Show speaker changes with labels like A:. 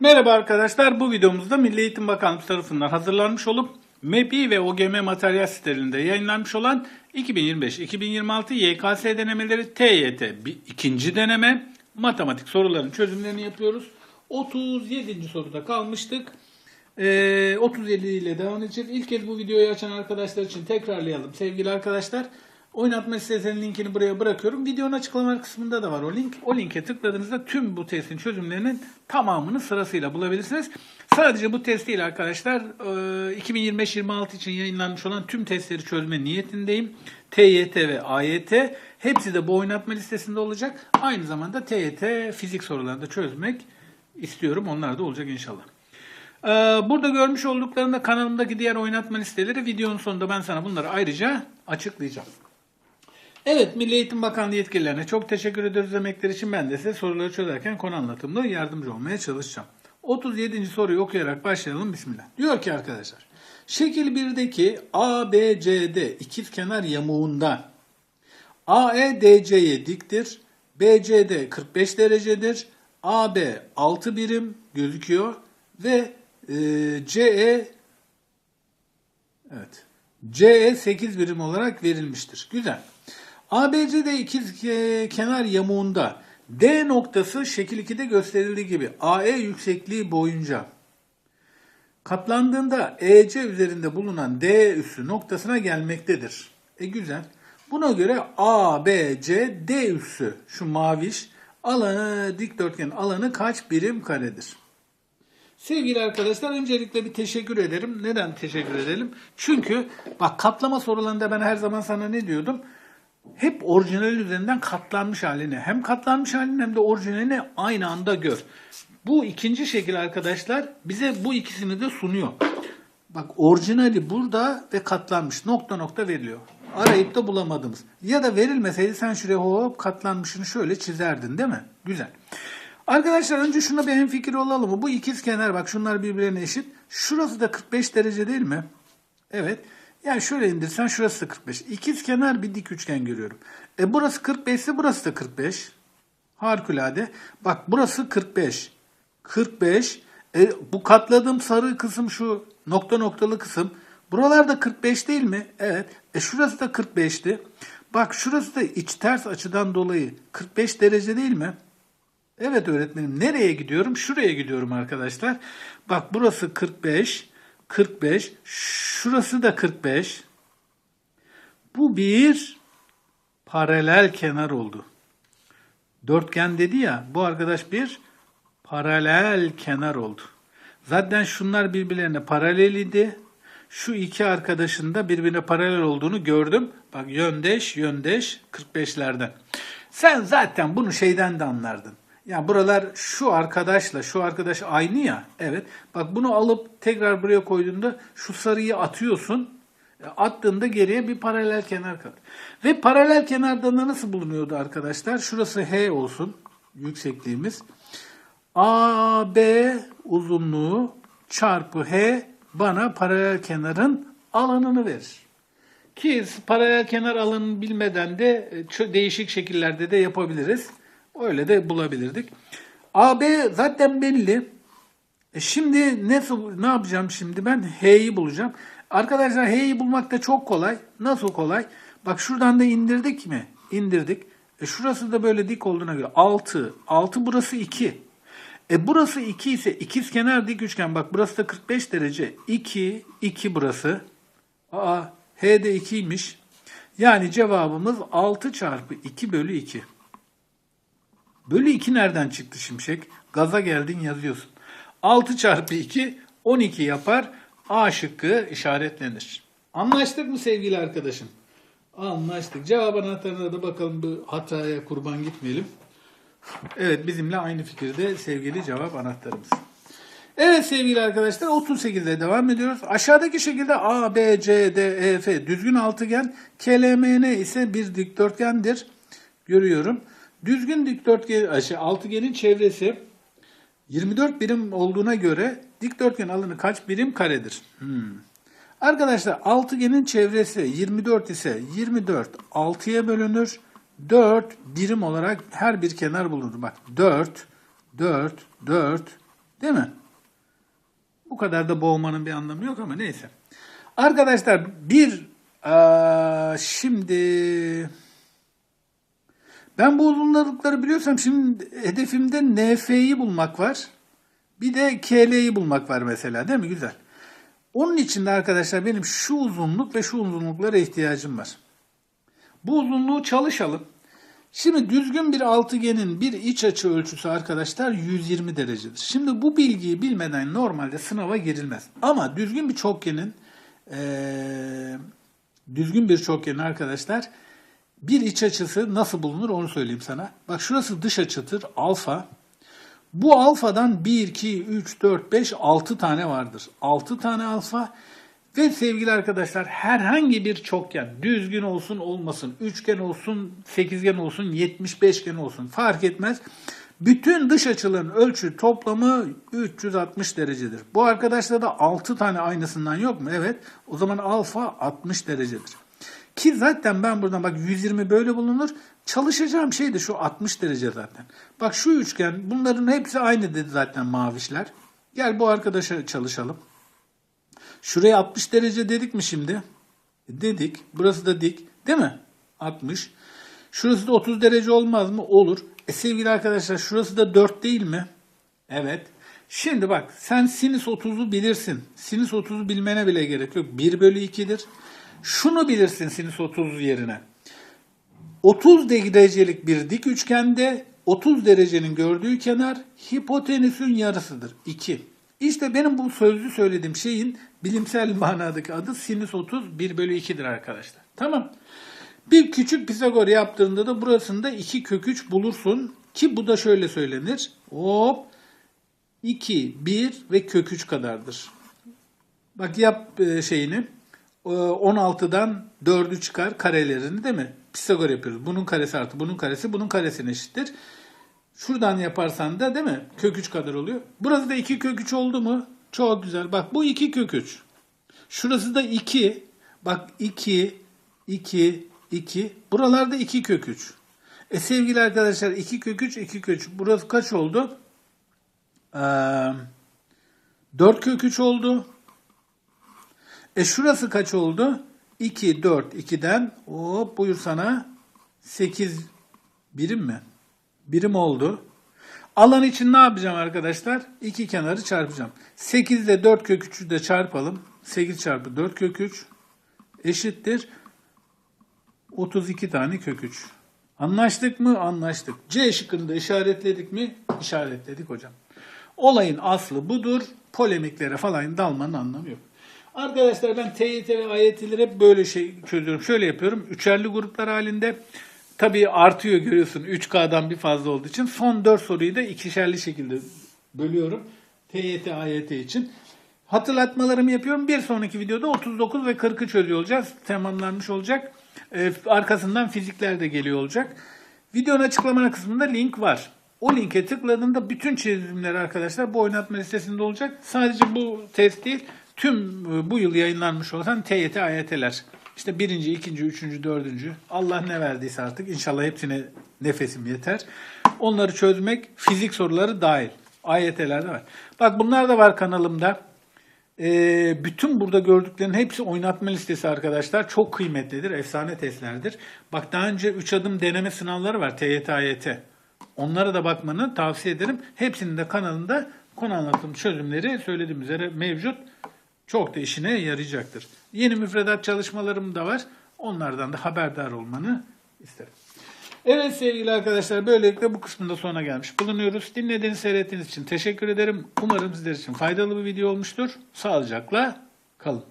A: Merhaba arkadaşlar. Bu videomuzda Milli Eğitim Bakanlığı tarafından hazırlanmış olup MEPI ve OGM materyal sitelerinde yayınlanmış olan 2025-2026 YKS denemeleri TYT bir ikinci deneme matematik soruların çözümlerini yapıyoruz. 37. soruda kalmıştık. Ee, 37 ile devam edeceğiz. İlk kez bu videoyu açan arkadaşlar için tekrarlayalım. Sevgili arkadaşlar, oynatma listesinin linkini buraya bırakıyorum. Videonun açıklama kısmında da var o link. O linke tıkladığınızda tüm bu testin çözümlerinin tamamını sırasıyla bulabilirsiniz. Sadece bu test değil arkadaşlar. Ee, 2025-26 için yayınlanmış olan tüm testleri çözme niyetindeyim. TYT ve AYT hepsi de bu oynatma listesinde olacak. Aynı zamanda TYT fizik sorularını da çözmek istiyorum. Onlar da olacak inşallah. Ee, Burada görmüş olduklarında kanalımdaki diğer oynatma listeleri videonun sonunda ben sana bunları ayrıca açıklayacağım. Evet Milli Eğitim Bakanlığı yetkililerine çok teşekkür ediyoruz emekleri için. Ben de size soruları çözerken konu anlatımında yardımcı olmaya çalışacağım. 37. soruyu okuyarak başlayalım. Bismillah. Diyor ki arkadaşlar. Şekil 1'deki ABCD ikizkenar yamuğunda AE DC'ye diktir. BCD 45 derecedir. AB 6 birim gözüküyor ve e, CE evet CE 8 birim olarak verilmiştir. Güzel. ABCD ikiz e, kenar yamuğunda D noktası şekil 2'de gösterildiği gibi AE yüksekliği boyunca katlandığında EC üzerinde bulunan D üssü noktasına gelmektedir. E güzel. Buna göre ABC D üssü şu maviş alanı dikdörtgen alanı kaç birim karedir? Sevgili arkadaşlar öncelikle bir teşekkür ederim. Neden teşekkür edelim? Çünkü bak katlama sorularında ben her zaman sana ne diyordum? Hep orijinal üzerinden katlanmış halini hem katlanmış halini hem de orijinalini aynı anda gör. Bu ikinci şekil arkadaşlar bize bu ikisini de sunuyor. Bak orijinali burada ve katlanmış nokta nokta veriliyor. Arayıp da bulamadığımız. Ya da verilmeseydi sen şuraya hop katlanmışını şöyle çizerdin değil mi? Güzel. Arkadaşlar önce şuna bir hemfikir olalım mı? Bu ikiz kenar bak şunlar birbirlerine eşit. Şurası da 45 derece değil mi? Evet. Yani şöyle indirsen şurası da 45. İkiz kenar bir dik üçgen görüyorum. E burası 45 ise burası da 45. Harikulade. Bak burası 45. 45. E, bu katladığım sarı kısım şu nokta noktalı kısım. Buralarda 45 değil mi? Evet. E şurası da 45'ti. Bak şurası da iç ters açıdan dolayı 45 derece değil mi? Evet öğretmenim. Nereye gidiyorum? Şuraya gidiyorum arkadaşlar. Bak burası 45. 45. Şurası da 45. Bu bir paralel kenar oldu. Dörtgen dedi ya. Bu arkadaş bir paralel kenar oldu. Zaten şunlar birbirlerine paralel idi. Şu iki arkadaşın da birbirine paralel olduğunu gördüm. Bak yöndeş, yöndeş 45'lerden. Sen zaten bunu şeyden de anlardın. Ya buralar şu arkadaşla şu arkadaş aynı ya. Evet. Bak bunu alıp tekrar buraya koyduğunda şu sarıyı atıyorsun. Attığında geriye bir paralel kenar kalır. Ve paralel kenarda da nasıl bulunuyordu arkadaşlar? Şurası H olsun. Yüksekliğimiz. AB uzunluğu çarpı H bana paralel kenarın alanını verir. Ki paralel kenar alanını bilmeden de e, değişik şekillerde de yapabiliriz. Öyle de bulabilirdik. AB zaten belli. E şimdi nasıl ne yapacağım şimdi ben? H'yi bulacağım. Arkadaşlar H'yi bulmak da çok kolay. Nasıl kolay? Bak şuradan da indirdik mi? İndirdik. E şurası da böyle dik olduğuna göre 6. 6 burası 2. E burası 2 ise ikiz kenar dik üçgen. Bak burası da 45 derece. 2, 2 burası. Aa H de 2'ymiş. Yani cevabımız 6 çarpı 2 bölü 2. Bölü 2 nereden çıktı Şimşek? Gaza geldin yazıyorsun. 6 çarpı 2 12 yapar. A şıkkı işaretlenir. Anlaştık mı sevgili arkadaşım? Anlaştık. Cevap anahtarına da bakalım bu hataya kurban gitmeyelim. Evet bizimle aynı fikirde sevgili cevap anahtarımız. Evet sevgili arkadaşlar 38'de devam ediyoruz. Aşağıdaki şekilde A, B, C, D, E, F düzgün altıgen, KLMN ise bir dikdörtgendir. Görüyorum. Düzgün dikdörtgen, şey, altıgenin çevresi 24 birim olduğuna göre dikdörtgen alanı kaç birim karedir? Hmm. Arkadaşlar altıgenin çevresi 24 ise 24 6'ya bölünür. 4 birim olarak her bir kenar bulunur. Bak 4, 4, 4, Değil mi? Bu kadar da boğmanın bir anlamı yok ama neyse. Arkadaşlar bir eee, şimdi ben bu uzunlukları biliyorsam şimdi hedefimde NF'yi bulmak var. Bir de KL'yi bulmak var mesela değil mi? Güzel. Onun için de arkadaşlar benim şu uzunluk ve şu uzunluklara ihtiyacım var. Bu uzunluğu çalışalım. Şimdi düzgün bir altıgenin bir iç açı ölçüsü arkadaşlar 120 derecedir. Şimdi bu bilgiyi bilmeden normalde sınava girilmez. Ama düzgün bir çokgenin eee, düzgün bir çokgenin arkadaşlar bir iç açısı nasıl bulunur onu söyleyeyim sana. Bak şurası dış açıdır alfa. Bu alfadan 1, 2, 3, 4, 5, 6 tane vardır. 6 tane alfa ve sevgili arkadaşlar herhangi bir çokgen düzgün olsun olmasın, üçgen olsun, sekizgen olsun, 75gen olsun fark etmez. Bütün dış açıların ölçü toplamı 360 derecedir. Bu arkadaşta da 6 tane aynısından yok mu? Evet. O zaman alfa 60 derecedir. Ki zaten ben buradan bak 120 böyle bulunur. Çalışacağım şey de şu 60 derece zaten. Bak şu üçgen bunların hepsi aynı dedi zaten mavişler. Gel bu arkadaşa çalışalım. Şuraya 60 derece dedik mi şimdi? E, Dedik. Burası da dik. Değil mi? 60. Şurası da 30 derece olmaz mı? Olur. E sevgili arkadaşlar şurası da 4 değil mi? Evet. Şimdi bak sen sinüs 30'u bilirsin. Sinüs 30'u bilmene bile gerek yok. 1 bölü 2'dir. Şunu bilirsin sinüs 30 yerine. 30 derecelik bir dik üçgende 30 derecenin gördüğü kenar hipotenüsün yarısıdır. 2. İşte benim bu sözlü söylediğim şeyin bilimsel manadaki adı sinüs 30 1 bölü 2'dir arkadaşlar. Tamam. Bir küçük Pisagor yaptığında da burasında 2 kök 3 bulursun. Ki bu da şöyle söylenir. Hop 2, 1 ve kök 3 kadardır. Bak yap e, şeyini. E, 16'dan 4'ü çıkar karelerini değil mi? Pisagor yapıyoruz. Bunun karesi artı bunun karesi bunun karesine eşittir. Şuradan yaparsan da değil mi? Kök 3 kadar oluyor. Burası da 2 kök 3 oldu mu? Çok güzel. Bak bu 2 kök 3. Şurası da 2. Bak 2, 2, 2. Buralarda 2 kök 3. E sevgili arkadaşlar 2 kök 3, 2 kök 3. Burası kaç oldu? Ee, 4 kök 3 oldu. E şurası kaç oldu? 2, 4, 2'den hop buyur sana 8 birim mi? Birim oldu. Alan için ne yapacağım arkadaşlar? İki kenarı çarpacağım. 8 ile 4 kök 3'ü de çarpalım. 8 çarpı 4 kök 3 eşittir 32 tane kök 3. Anlaştık mı? Anlaştık. C şıkkını da işaretledik mi? İşaretledik hocam. Olayın aslı budur. Polemiklere falan dalmanın anlamı yok. Arkadaşlar ben TYT ve AYT'leri hep böyle şey çözüyorum. Şöyle yapıyorum. Üçerli gruplar halinde. Tabii artıyor görüyorsun 3K'dan bir fazla olduğu için. Son 4 soruyu da ikişerli şekilde bölüyorum. TYT, AYT için. Hatırlatmalarımı yapıyorum. Bir sonraki videoda 39 ve 40'ı çözüyor olacağız. Tamamlanmış olacak. Ee, arkasından fizikler de geliyor olacak. Videonun açıklama kısmında link var. O linke tıkladığında bütün çözümler arkadaşlar bu oynatma listesinde olacak. Sadece bu test değil, tüm e, bu yıl yayınlanmış olan TYT, AYT'ler. İşte birinci, ikinci, üçüncü, dördüncü. Allah ne verdiyse artık inşallah hepsine nefesim yeter. Onları çözmek fizik soruları dahil. AYT'lerde var. Bak bunlar da var kanalımda. Ee, bütün burada gördüklerin hepsi oynatma listesi arkadaşlar. Çok kıymetlidir. Efsane testlerdir. Bak daha önce 3 adım deneme sınavları var. TYT, AYT. Onlara da bakmanı tavsiye ederim. Hepsinin de kanalında konu anlatım çözümleri söylediğim üzere mevcut. Çok da işine yarayacaktır. Yeni müfredat çalışmalarım da var. Onlardan da haberdar olmanı isterim. Evet sevgili arkadaşlar böylelikle bu kısmında sona gelmiş bulunuyoruz. Dinlediğiniz, seyrettiğiniz için teşekkür ederim. Umarım sizler için faydalı bir video olmuştur. Sağlıcakla kalın.